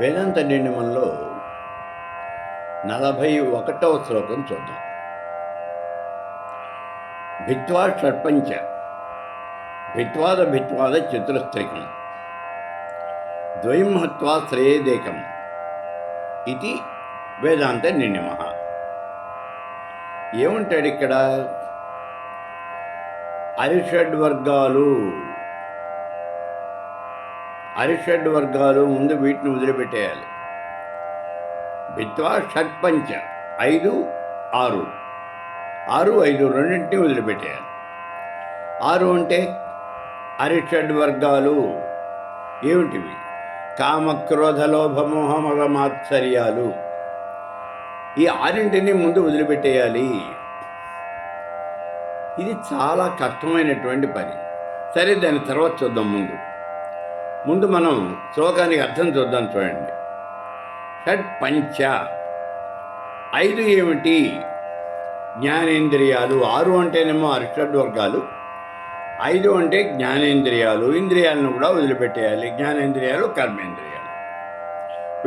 వేదాంత నిర్ణయంలో నలభై ఒకటవ శ్లోకం చూద్దాం. భిత్వా షట్పంచ భిత్వాద భిత్వాద చతురస్త్రికం ద్వయం హత్వా శ్రేయేదేకం ఇది వేదాంత నిర్ణయ ఏమంటాడు ఇక్కడ? అరిషడ్ వర్గాలు అరిషడ్ వర్గాలు ముందు వీటిని వదిలిపెట్టేయాలి. బిత్వా షట్పంచ ఐదు ఆరు. ఆరు ఐదు రెండింటిని వదిలిపెట్టేయాలి. ఆరు అంటే అరిషడ్ వర్గాలు ఏమిటివి? కామక్రోధ లోభమోహమగ మాత్సర్యాలు. ఈ ఆరింటిని ముందు వదిలిపెట్టేయాలి. ఇది చాలా కష్టమైనటువంటి పని. సరే దాని తర్వాత చూద్దాం ముందు. ముందు మనం శ్లోకానికి అర్థం చూద్దాం చూడండి. షట్ పంచ. ఐదు ఏమిటి? జ్ఞానేంద్రియాలు. ఆరు అంటేనేమో అరిషడ్ వర్గాలు. ఐదు అంటే జ్ఞానేంద్రియాలు. ఇంద్రియాలను కూడా వదిలిపెట్టేయాలి. జ్ఞానేంద్రియాలు కర్మేంద్రియాలు.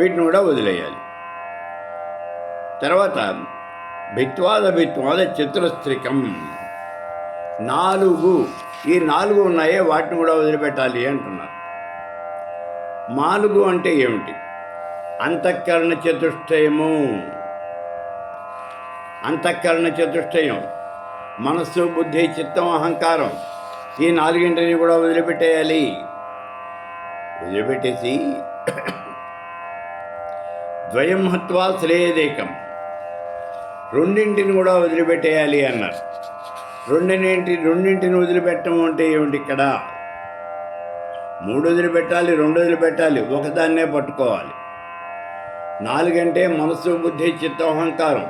వీటిని కూడా వదిలేయాలి. తర్వాత భిత్వాద భిత్వాద చిత్రస్త్రికం. నాలుగు. ఈ నాలుగు ఉన్నాయే వాటిని కూడా వదిలిపెట్టాలి అంటున్నారు. మాలుగు అంటే ఏమిటి? అంతఃకరణ చతుష్టయము. అంతఃకరణ చతుష్టయం. మనస్సు బుద్ధి చిత్తం అహంకారం ఈ నాలుగింటిని కూడా వదిలిపెట్టేయాలి. వదిలిపెట్టేసి ద్వయం హత్వా శ్రేయదేకం. రెండింటిని కూడా వదిలిపెట్టేయాలి అన్నారు. రెండింటి రెండింటిని వదిలిపెట్టడం అంటే ఏమిటి ఇక్కడ? మూడు వదిలిపెట్టాలి రెండు వదిలిపెట్టాలి ఒకదాన్నే పట్టుకోవాలి. నాలుగంటే మనస్సు బుద్ధి చిత్తం అహంకారం.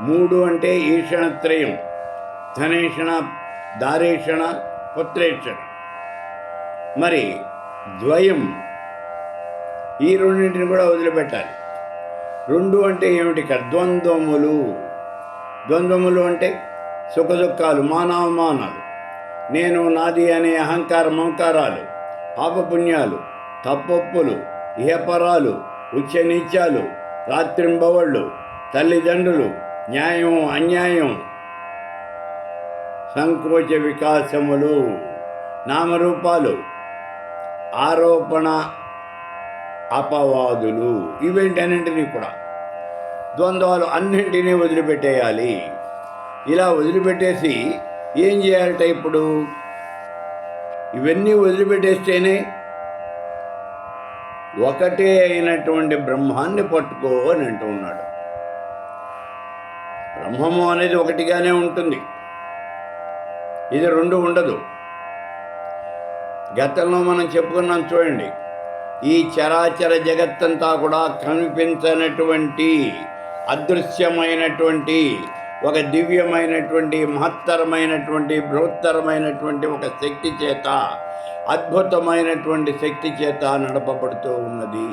మూడు అంటే ఈషణత్రయం ధనేషణ దారేషణ పుత్రేషణ మరి ద్వయం ఈ రెండింటిని కూడా వదిలిపెట్టాలి. రెండు అంటే ఏమిటి? ఇక్కడ ద్వంద్వములు. ద్వంద్వములు అంటే సుఖదుఖాలు మానవమానాలు. నేను నాది అనే అహంకార మమకారాలు పాపపుణ్యాలు తప్పొప్పులు ఇహపరాలు ఉచ్చనీత్యాలు రాత్రింబవళ్ళు తల్లిదండ్రులు న్యాయం అన్యాయం. సంకోచ వికాసములు నామరూపాలు ఆరోపణ అపవాదులు ఇవేంటన్నింటినీ కూడా ద్వంద్వాలు అన్నింటినీ వదిలిపెట్టేయాలి. ఇలా వదిలిపెట్టేసి ఏం చేయాలట ఇప్పుడు? ఇవన్నీ వదిలిపెట్టేస్తేనే ఒకటే అయినటువంటి బ్రహ్మాన్ని పట్టుకో అని అంటూ ఉన్నాడు. బ్రహ్మము అనేది ఒకటిగానే ఉంటుంది. ఇది రెండు ఉండదు. గతంలో మనం చెప్పుకున్నాం చూడండి ఈ చరాచర జగత్తంతా కూడా కనిపించనటువంటి అదృశ్యమైనటువంటి ఒక దివ్యమైనటువంటి మహత్తరమైనటువంటి బృహత్తరమైనటువంటి ఒక శక్తి చేత అద్భుతమైనటువంటి శక్తి చేత నడపబడుతూ ఉన్నది.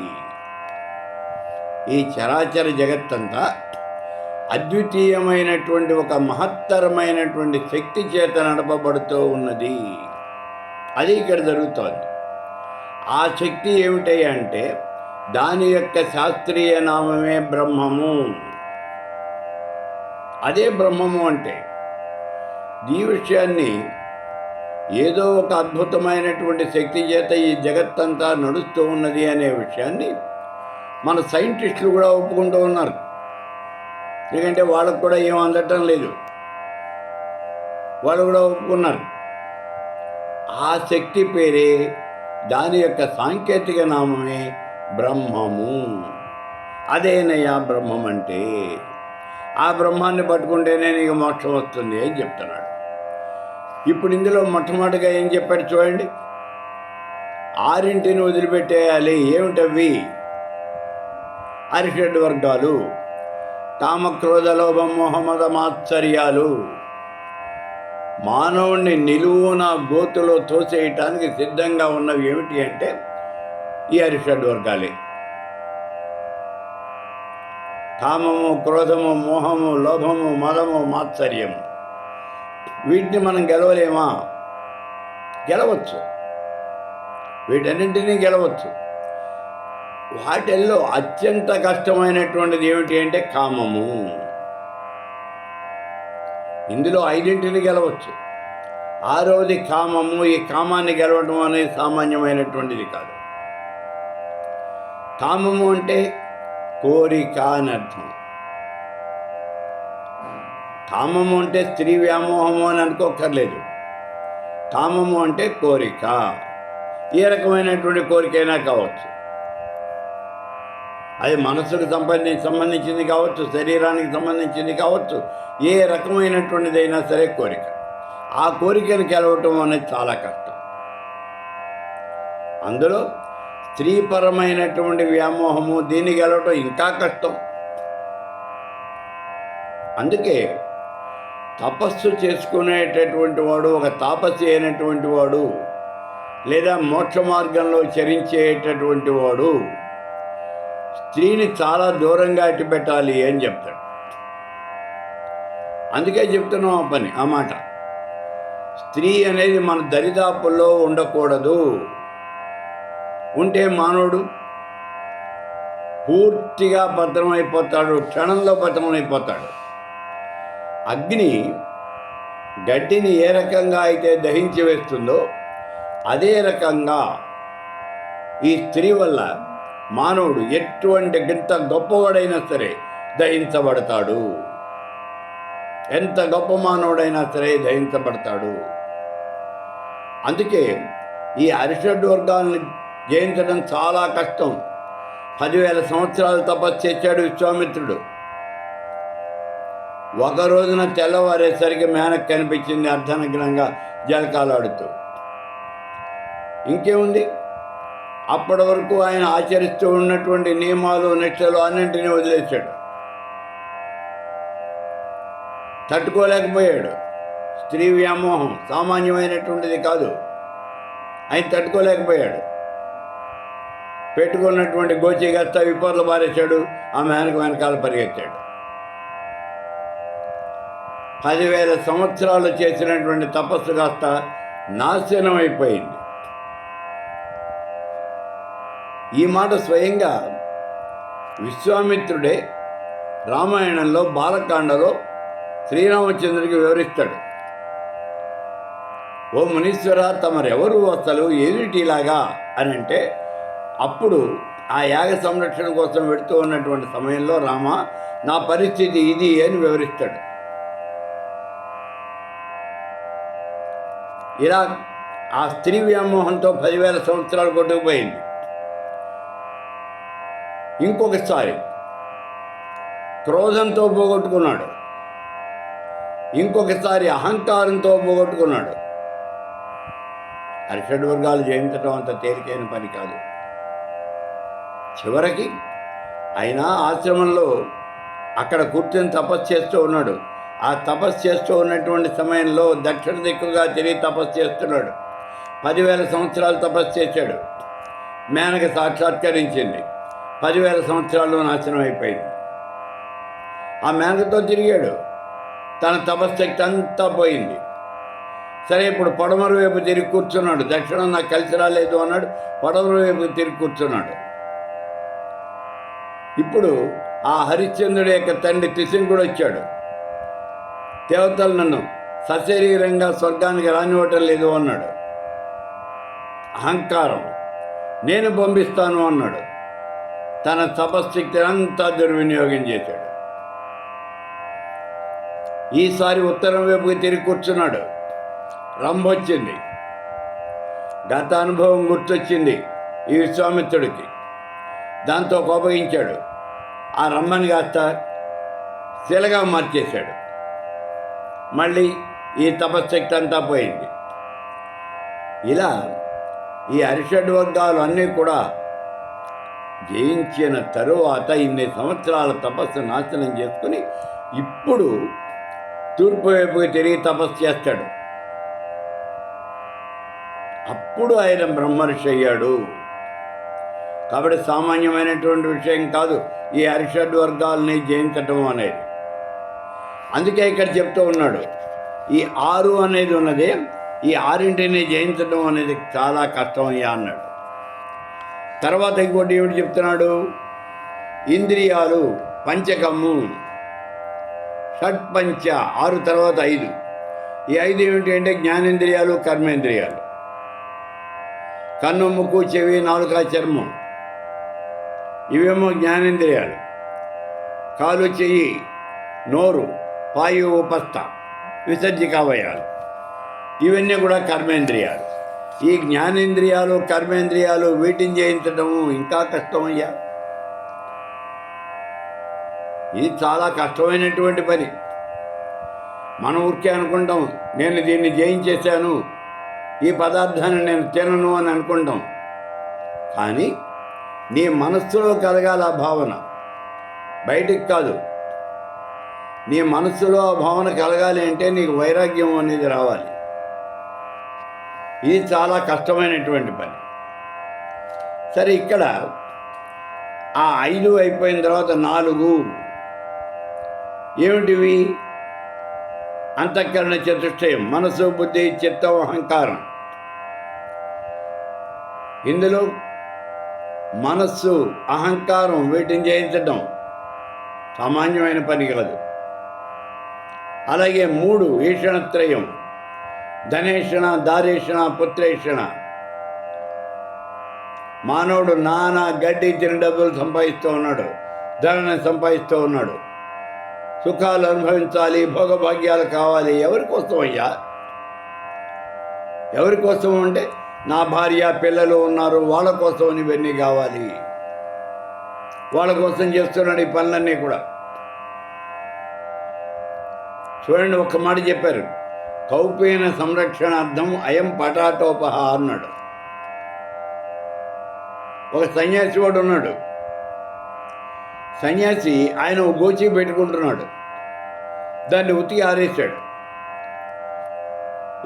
ఈ చరాచర జగత్తంతా అద్వితీయమైనటువంటి ఒక మహత్తరమైనటువంటి శక్తి చేత నడపబడుతూ ఉన్నది. అది ఇక్కడ జరుగుతోంది. ఆ శక్తి ఏమిటయ్యా అంటే దాని యొక్క శాస్త్రీయ నామమే బ్రహ్మము. అదే బ్రహ్మము అంటే ఈ విషయాన్ని ఏదో ఒక అద్భుతమైనటువంటి శక్తి చేత ఈ జగత్తంతా నడుస్తూ ఉన్నది అనే విషయాన్ని మన సైంటిస్టులు కూడా ఒప్పుకుంటూ ఉన్నారు. ఎందుకంటే వాళ్ళకు కూడా ఏం అందటం లేదు. వాళ్ళు కూడా ఒప్పుకున్నారు. ఆ శక్తి పేరే దాని యొక్క సాంకేతిక నామమే బ్రహ్మము. అదేనయ్యా బ్రహ్మం అంటే ఆ బ్రహ్మాన్ని పట్టుకుంటేనే నీకు మోక్షం వస్తుంది అని చెప్తున్నాడు. ఇప్పుడు ఇందులో మొట్టమొదటిగా ఏం చెప్పాడు చూడండి. ఆరింటిని వదిలిపెట్టేయాలి. ఏమిటవి? అరిషడ్ వర్గాలు కామక్రోధ లోభం మొహమ్మద మాత్సర్యాలు. మానవుణ్ణి నిలువున గోతులో తోసేయటానికి సిద్ధంగా ఉన్నవి ఏమిటి అంటే ఈ అరిషడ్ వర్గాలే. కామము క్రోధము మోహము లోభము మదము మాత్సర్యము. వీటిని మనం గెలవలేమా? గెలవచ్చు. వీటన్నింటినీ గెలవచ్చు. వాటిల్లో అత్యంత కష్టమైనటువంటిది ఏమిటి అంటే కామము. ఇందులో ఐదింటిని గెలవచ్చు. ఆరోది కామము ఈ కామాన్ని గెలవడం అనేది సామాన్యమైనటువంటిది కాదు. కామము అంటే కోరిక అని అర్థం కామము అంటే స్త్రీ వ్యామోహము అని అనుకోక్కర్లేదు. కామము అంటే కోరిక. ఏ రకమైనటువంటి కోరికైనా కావచ్చు. అది మనసుకు సంబంధించి సంబంధించింది కావచ్చు శరీరానికి సంబంధించింది కావచ్చు ఏ రకమైనటువంటిదైనా సరే కోరిక. ఆ కోరికను గెలవటం అనేది చాలా కష్టం. అందులో స్త్రీపరమైనటువంటి వ్యామోహము దీన్ని గెలవటం ఇంకా కష్టం. అందుకే తపస్సు చేసుకునేటటువంటి వాడు ఒక తాపస్సు అయినటువంటి వాడు లేదా మోక్ష మార్గంలో చరించేటటువంటి వాడు స్త్రీని చాలా దూరంగా అట్టి పెట్టాలి అని చెప్తాడు. అందుకే చెప్తున్నాం ఆ పని ఆ మాట. స్త్రీ అనేది మన దరిదాపుల్లో ఉండకూడదు. ఉంటే మానవుడు పూర్తిగా భద్రమైపోతాడు క్షణంలో భద్రమైపోతాడు. అగ్ని గడ్డిని ఏ రకంగా అయితే దహించి వేస్తుందో అదే రకంగా ఈ స్త్రీ వల్ల మానవుడు ఎటువంటి గింత గొప్పవాడైనా సరే దహించబడతాడు. ఎంత గొప్ప మానవుడైనా సరే దహించబడతాడు. అందుకే ఈ అరిషడ్ వర్గాలను జయించడం చాలా కష్టం. పదివేల సంవత్సరాలు తపస్సు చేశాడు విశ్వామిత్రుడు. ఒక రోజున తెల్లవారేసరికి మేనకు కనిపించింది అర్ధనగ్నంగా జలకాలాడుతూ. ఇంకేముంది? అప్పటి వరకు ఆయన ఆచరిస్తూ ఉన్నటువంటి నియమాలు నిష్టలు అన్నింటినీ వదిలేశాడు. తట్టుకోలేకపోయాడు. స్త్రీ వ్యామోహం సామాన్యమైనటువంటిది కాదు. ఆయన తట్టుకోలేకపోయాడు. పెట్టుకున్నటువంటి గోచి గస్త విపర్లు పారేశాడు. ఆ మేనకు వెనకాల పరిగెత్తాడు. పదివేల సంవత్సరాలు చేసినటువంటి తపస్సు కాస్త నాశనం అయిపోయింది. ఈ మాట స్వయంగా విశ్వామిత్రుడే రామాయణంలో బాలకాండలో శ్రీరామచంద్రుడికి వివరిస్తాడు. ఓ మునీశ్వర తమరెవరు అసలు? ఏమిటిలాగా? అని అంటే అప్పుడు ఆ యాగ సంరక్షణ కోసం పెడుతూ ఉన్నటువంటి సమయంలో రామ నా పరిస్థితి ఇది అని వివరిస్తాడు. ఇలా ఆ స్త్రీ వ్యామోహంతో పదివేల సంవత్సరాలు కొట్టుకుపోయింది ఇంకొకసారి క్రోధంతో పోగొట్టుకున్నాడు. ఇంకొకసారి అహంకారంతో పోగొట్టుకున్నాడు. అరిషడ్ వర్గాలు జయించడం అంత తేలికైన పని కాదు. చివరికి అయినా ఆశ్రమంలో అక్కడ కూర్చొని తపస్సు చేస్తూ ఉన్నాడు. ఆ తపస్సు చేస్తూ ఉన్నటువంటి సమయంలో దక్షిణ దిక్కుగా తిరిగి తపస్సు చేస్తున్నాడు. పదివేల సంవత్సరాలు తపస్సు చేశాడు. మేనక సాక్షాత్కరించింది. పదివేల సంవత్సరాల్లో నాశనం అయిపోయింది. ఆ మేనకతో తిరిగాడు. తన తపశక్తి అంతా పోయింది. సరే ఇప్పుడు పడమర వైపు తిరిగి కూర్చున్నాడు. దక్షిణం నాకు కలిసి రాలేదు అన్నాడు. పడమర వైపు తిరిగి కూర్చున్నాడు. ఇప్పుడు ఆ హరిశ్చంద్రుడి యొక్క తండ్రి త్రిశంకుడు వచ్చాడు. దేవతలు నన్ను సశరీరంగా స్వర్గానికి రానివ్వటం లేదు అన్నాడు. అహంకారం నేను పంపిస్తాను అన్నాడు. తన తపశక్తిని అంతా దుర్వినియోగం చేశాడు. ఈసారి ఉత్తరం వైపుకి తిరిగి కూర్చున్నాడు. రంభొచ్చింది. గత అనుభవం గుర్తొచ్చింది ఈ విశ్వామిత్రుడికి. దాంతో కోపగించాడు. ఆ రమ్మని కాస్త శిలగా మార్చేశాడు. మళ్ళీ ఈ తపశక్తి అంతా పోయింది. ఇలా ఈ అరిషడ్ వర్గాలు అన్నీ కూడా జయించిన తరువాత ఇన్ని సంవత్సరాల తపస్సు నాశనం చేసుకుని ఇప్పుడు తూర్పు వైపుకి తిరిగి తపస్సు చేస్తాడు. అప్పుడు ఆయన బ్రహ్మర్షి అయ్యాడు. కాబట్టి సామాన్యమైనటువంటి విషయం కాదు. ఈ అరిషడ్ వర్గాల్ని జయించటం అనేది. అందుకే ఇక్కడ చెప్తూ ఉన్నాడు. ఈ ఆరు అనేది ఉన్నది ఈ ఆరింటిని జయించడం అనేది చాలా కష్టం అయ్యా అన్నాడు. తర్వాత ఇంకోటి ఏమిటి చెప్తున్నాడు? ఇంద్రియాలు పంచకము షట్పంచ ఆరు తర్వాత ఐదు. ఈ ఐదు ఏమిటి అంటే జ్ఞానేంద్రియాలు కర్మేంద్రియాలు. కన్ను ముక్కు చెవి నాలుక చర్మం. ఇవేమో జ్ఞానేంద్రియాలు. కాలు చెయ్యి నోరు పాయు ఉపస్థ విసర్జికావయాలు ఇవన్నీ కూడా కర్మేంద్రియాలు. ఈ జ్ఞానేంద్రియాలు కర్మేంద్రియాలు వీటిని జయించడము ఇంకా కష్టమయ్యా. ఇది చాలా కష్టమైనటువంటి పని. మనం ఊరికే అనుకుంటాం నేను దీన్ని జయించేశాను ఈ పదార్థాన్ని నేను తినను అని అనుకుంటాం. కానీ నీ మనస్సులో కలగాల ఆ భావన. బయటికి కాదు. నీ మనస్సులో ఆ భావన కలగాలి అంటే నీకు వైరాగ్యం అనేది రావాలి. ఇది చాలా కష్టమైనటువంటి పని. సరే ఇక్కడ ఆ ఐదు అయిపోయిన తర్వాత నాలుగు ఏమిటివి? అంతఃకరణ చతుష్టయం మనసు బుద్ధి చిత్తం అహంకారం. ఇందులో మనస్సు అహంకారం వీటిని జయించడం సామాన్యమైన పని కాదు అలాగే మూడు ఈషణత్రయం. ధనేషణ దారేషణ పుత్రేషణ. మానవుడు నానా గడ్డి తిని డబ్బులు సంపాదిస్తూ ఉన్నాడు ధనని సంపాదిస్తూ ఉన్నాడు. సుఖాలు అనుభవించాలి భోగభాగ్యాలు కావాలి. ఎవరికోసం అయ్యా ఎవరి కోసం అంటే నా భార్య పిల్లలు ఉన్నారు వాళ్ళ కోసం ఇవన్నీ కావాలి. వాళ్ళ కోసం చేస్తున్నాడు ఈ పనులన్నీ కూడా. చూడండి ఒక్క మాట చెప్పారు. కౌపీన సంరక్షణార్థం అయం పటాటోపహ అన్నాడు. ఒక సన్యాసి వాడు ఉన్నాడు. సన్యాసి ఆయన గోచి పెట్టుకుంటున్నాడు. దాన్ని ఉతికి ఆరేశాడు.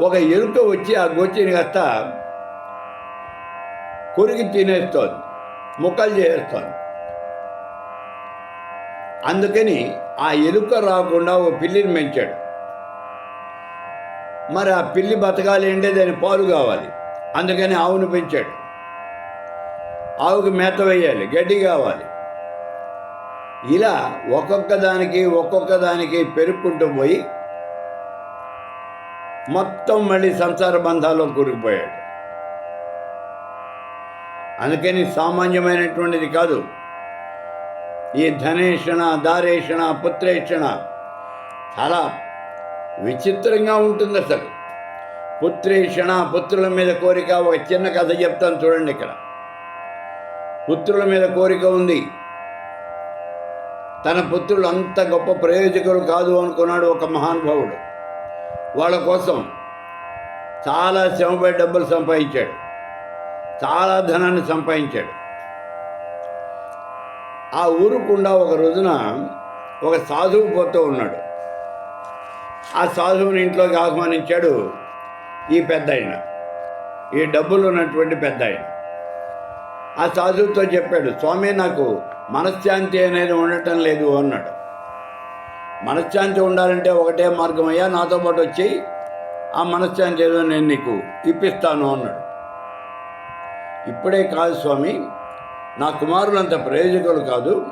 ఒక ఎలుక వచ్చి ఆ గోచిని కాస్త కొరికి తినేస్తోంది ముక్కలు చేస్తోంది అందుకని ఆ ఎలుక రాకుండా ఓ పిల్లిని పెంచాడు. మరి ఆ పిల్లి బతకాలి అంటే దాని పాలు కావాలి. అందుకని ఆవును పెంచాడు. ఆవుకి మేత వేయాలి గడ్డి కావాలి. ఇలా ఒక్కొక్క దానికి ఒక్కొక్క దానికి పెరుక్కుంటూ పోయి మొత్తం మళ్ళీ సంసార బంధాల్లో కూరుకుపోయాడు. అందుకని సామాన్యమైనటువంటిది కాదు. ఈ ధనేషణ దారేషణ పుత్రేషణ చాలా విచిత్రంగా ఉంటుంది అసలు. పుత్రేషణ పుత్రుల మీద కోరిక ఒక చిన్న కథ చెప్తాను చూడండి ఇక్కడ. పుత్రుల మీద కోరిక ఉంది. తన పుత్రులు అంత గొప్ప ప్రయోజకులు కాదు అనుకున్నాడు ఒక మహానుభావుడు వాళ్ళ కోసం చాలా శ్రమపై డబ్బులు సంపాదించాడు. చాలా ధనాన్ని సంపాదించాడు. ఆ ఊరుకుండా ఒక రోజున ఒక సాధువు పోతూ ఉన్నాడు. ఆ సాధువుని ఇంట్లోకి ఆహ్వానించాడు ఈ పెద్ద ఆయన ఈ డబ్బులు ఉన్నటువంటి పెద్ద ఆయన ఆ సాధువుతో చెప్పాడు స్వామి నాకు మనశ్శాంతి అనేది ఉండటం లేదు అన్నాడు. మనశ్శాంతి ఉండాలంటే ఒకటే మార్గం అయ్యా నాతో పాటు వచ్చి ఆ మనశ్శాంతి ఏదో నేను నీకు ఇప్పిస్తాను అన్నాడు. ఇప్పుడే కాదు స్వామి నా కుమారులు అంత ప్రయోజకులు కాదు.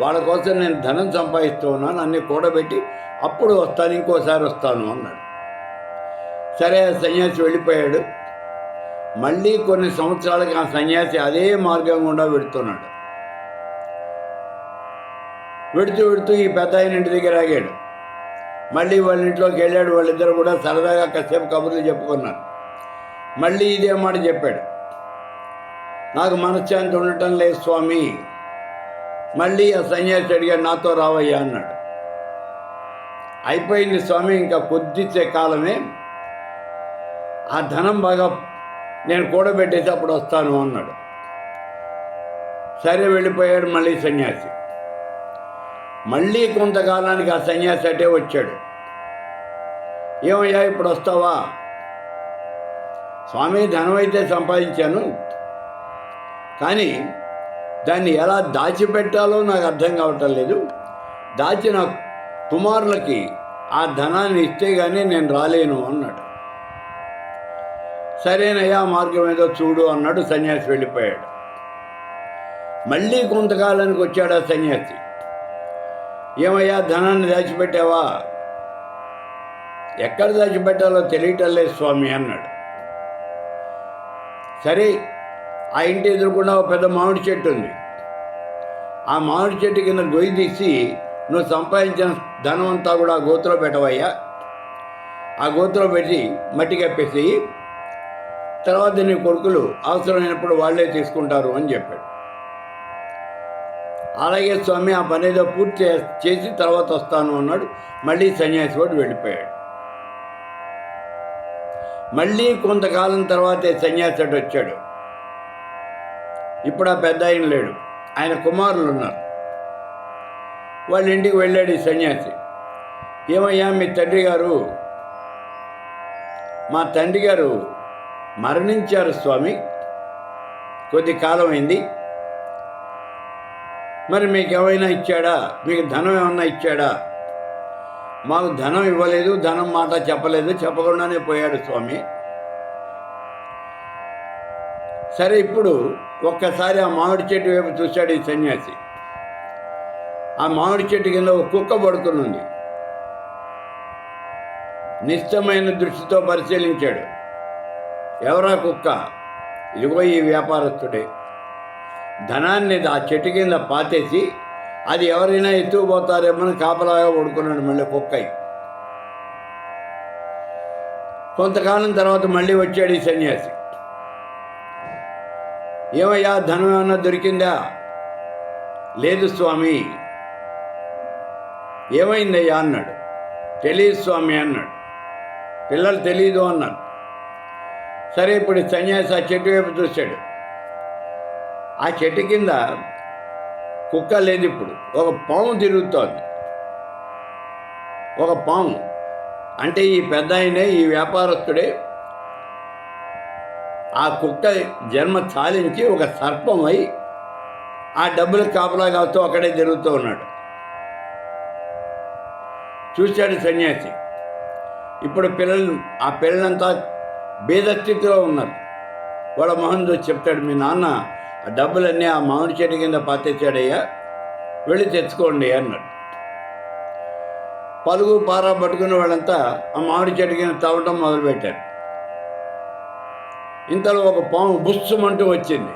వాళ్ళ కోసం నేను ధనం సంపాదిస్తూ ఉన్నాను అన్ని కూడబెట్టి అప్పుడు వస్తాను ఇంకోసారి వస్తాను అన్నాడు. సరే ఆ సన్యాసి వెళ్ళిపోయాడు. మళ్ళీ కొన్ని సంవత్సరాలకి ఆ సన్యాసి అదే మార్గం గుండా వెడుతున్నాడు. వెడుతూ వెడుతూ ఈ పెద్ద ఆయన ఇంటి దగ్గర ఆగాడు. మళ్ళీ వాళ్ళ ఇంట్లోకి వెళ్ళాడు వాళ్ళిద్దరు కూడా సరదాగా కాసేపు కబుర్లు చెప్పుకున్నారు. మళ్ళీ ఇదే మాట చెప్పాడు. నాకు మనశ్శాంతి ఉండటం లేదు స్వామి. మళ్ళీ ఆ సన్యాసి అడిగాడు నాతో రావయ్యా అన్నాడు. అయిపోయింది స్వామి. ఇంకా కొద్దిచ్చే కాలమే. ఆ ధనం బాగా నేను కూడబెట్టేసి అప్పుడు వస్తాను అన్నాడు. సరే వెళ్ళిపోయాడు మళ్ళీ సన్యాసి. మళ్ళీ కొంతకాలానికి ఆ సన్యాసి అటే వచ్చాడు. ఏమయ్యా ఇప్పుడు వస్తావా? స్వామి ధనం అయితే సంపాదించాను. కానీ దాన్ని ఎలా దాచిపెట్టాలో నాకు అర్థం కావటం లేదు. దాచిన కుమారులకి ఆ ధనాన్ని ఇస్తే కానీ నేను రాలేను అన్నాడు. సరేనయ్యా మార్గం ఏదో చూడు అన్నాడు సన్యాసి వెళ్ళిపోయాడు. మళ్ళీ కొంతకాలానికి వచ్చాడు ఆ సన్యాసి. ఏమయ్యా ధనాన్ని దాచిపెట్టావా? ఎక్కడ దాచిపెట్టాలో తెలియటం లేదు స్వామి అన్నాడు. సరే ఆ ఇంటి ఎదురుకుండా ఒక పెద్ద మామిడి చెట్టు ఉంది. ఆ మామిడి చెట్టు కింద గొయ్యి తీసి నువ్వు సంపాదించిన ధనం అంతా కూడా ఆ గోతులో పెట్టవయ్యా. ఆ గోతులో పెట్టి మట్టి కప్పేసి తర్వాత నీ కొడుకులు అవసరమైనప్పుడు వాళ్ళే తీసుకుంటారు అని చెప్పాడు. అలాగే స్వామి ఆ పని ఏదో పూర్తి చే- చేసి తర్వాత వస్తాను అన్నాడు. మళ్ళీ సన్యాసి వాడు వెళ్ళిపోయాడు. మళ్ళీ కొంతకాలం తర్వాతే సన్యాసి వచ్చాడు. ఇప్పుడు ఆ పెద్ద ఆయన లేడు. ఆయన కుమారులు ఉన్నారు వాళ్ళ ఇంటికి వెళ్ళాడు ఈ సన్యాసి. ఏమయ్యా మీ తండ్రి గారు? మా తండ్రి గారు మరణించారు స్వామి. కొద్ది కాలం అయింది. మరి మీకు ఏమైనా ఇచ్చాడా? మీకు ధనం ఏమన్నా ఇచ్చాడా? మాకు ధనం ఇవ్వలేదు ధనం మాట చెప్పలేదు చెప్పకుండానే పోయాడు స్వామి. సరే ఇప్పుడు ఒక్కసారి ఆ మామిడి చెట్టు వైపు చూశాడు ఈ సన్యాసి. ఆ మామిడి చెట్టు కింద ఒక కుక్క పడుకునుంది నిశ్చమైన దృష్టితో పరిశీలించాడు. ఎవరా కుక్క? ఇదిగో ఈ వ్యాపారస్తుడే. ధనాన్ని ఆ చెట్టు కింద పాతేసి అది ఎవరైనా ఎత్తుకుపోతారేమని కాపలాగా పడుకున్నాడు మళ్ళీ కుక్కయి కొంతకాలం తర్వాత మళ్ళీ వచ్చాడు ఈ సన్యాసి. ఏమయ్యా ధనం ఏమన్నా దొరికిందా? లేదు స్వామి. ఏమైందయ్యా అన్నాడు. తెలియదు స్వామి అన్నాడు. పిల్లలు తెలియదు అన్నారు సరే ఇప్పుడు సన్యాసి ఆ చెట్టు వైపు చూశాడు. ఆ చెట్టు కింద కుక్క లేదు ఇప్పుడు. ఒక పాము తిరుగుతోంది. ఒక పాము. అంటే ఈ పెద్ద ఆయనే ఈ వ్యాపారస్తుడే ఆ కుక్క జన్మ చాలించి ఒక సర్పమై ఆ డబ్బులు కాపలా కాస్తూ అక్కడే తిరుగుతూ ఉన్నాడు. చూశాడు సన్యాసి. ఇప్పుడు పిల్లలు ఆ పిల్లలంతా బీదస్థితిలో ఉన్నారు. వాళ్ళ మొహం చూసి చెప్తాడు మీ నాన్న ఆ డబ్బులన్నీ ఆ మామిడి చెట్టు కింద పాతేశాడయ్యా వెళ్ళి తెచ్చుకోండి అన్నాడు. పలుగు పారా పట్టుకుని వాళ్ళంతా ఆ మామిడి చెట్టు కింద తవ్వటం మొదలుపెట్టారు. ఇంతలో ఒక పాము బుస్సుమంటూ వచ్చింది.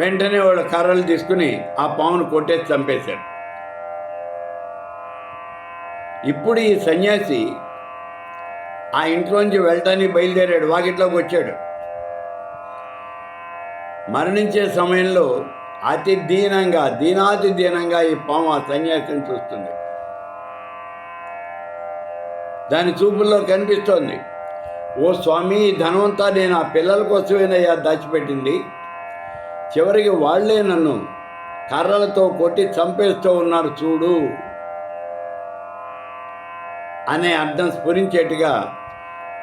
వెంటనే వాళ్ళ కర్రలు తీసుకుని ఆ పామును కొట్టేసి చంపేశాడు. ఇప్పుడు ఈ సన్యాసి ఆ ఇంట్లోంచి వెళ్ళటానికి బయలుదేరాడు వాకిట్లోకి వచ్చాడు. మరణించే సమయంలో అతి దీనంగా దీనాతి దీనంగా ఈ పాము ఆ సన్యాసిని చూస్తుంది. దాని చూపుల్లో కనిపిస్తోంది. ఓ స్వామి ధనవంతా నేను ఆ పిల్లల కోసమేనయ్యా దాచిపెట్టింది. చివరికి వాళ్ళే నన్ను కర్రలతో కొట్టి చంపేస్తూ ఉన్నారు చూడు అనే అర్థం స్ఫురించేట్టుగా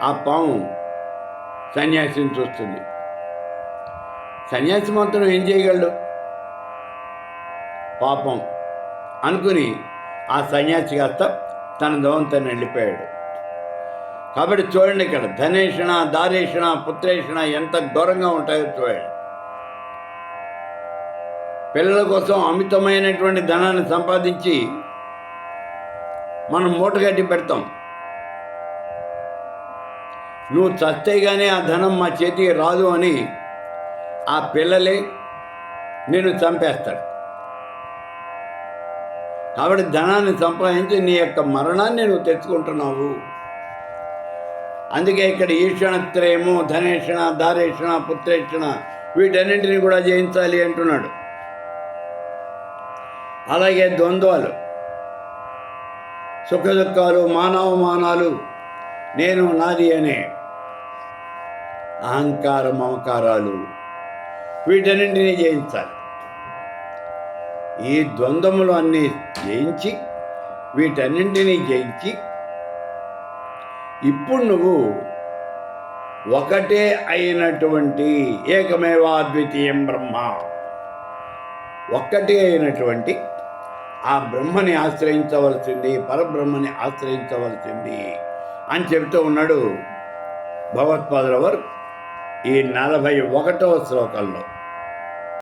ఆ పాము సన్యాసిని చూస్తుంది. సన్యాసి మాత్రం ఏం చేయగలడు? పాపం అనుకుని ఆ సన్యాసి కాస్త తన దోవంతో వెళ్ళిపోయాడు కాబట్టి చూడండి ఇక్కడ ధనేషణ దారేషణ పుత్రేషణ ఎంత ఘోరంగా ఉంటాయో చూడండి. పిల్లల కోసం అమితమైనటువంటి ధనాన్ని సంపాదించి మనం మూటగట్టి పెడతాం. నువ్వు చస్తే కానీ ఆ ధనం మా చేతికి రాదు అని ఆ పిల్లలే నేను చంపేస్తాడు కాబట్టి ధనాన్ని సంపాదించి నీ యొక్క మరణాన్ని నువ్వు తెచ్చుకుంటున్నావు. అందుకే ఇక్కడ ఈషణత్రయము ధనేషణ దారేషణ పుత్రేక్షణ వీటన్నింటినీ కూడా జయించాలి అంటున్నాడు. అలాగే ద్వంద్వాలు. సుఖ దుఃఖాలు మానవమానాలు నేను నాది అనే అహంకార మమకారాలు వీటన్నింటినీ జయించాలి. ఈ ద్వంద్వములు అన్నీ జయించి వీటన్నింటినీ జయించి ఇప్పుడు నువ్వు ఒకటే అయినటువంటి ఏకమేవాద్వితీయం బ్రహ్మ. ఒక్కటే అయినటువంటి ఆ బ్రహ్మని ఆశ్రయించవలసింది పరబ్రహ్మని ఆశ్రయించవలసింది అని చెబుతూ ఉన్నాడు భగవత్పాదుల వారు ఈ నలభై ఒకటవ శ్లోకంలో.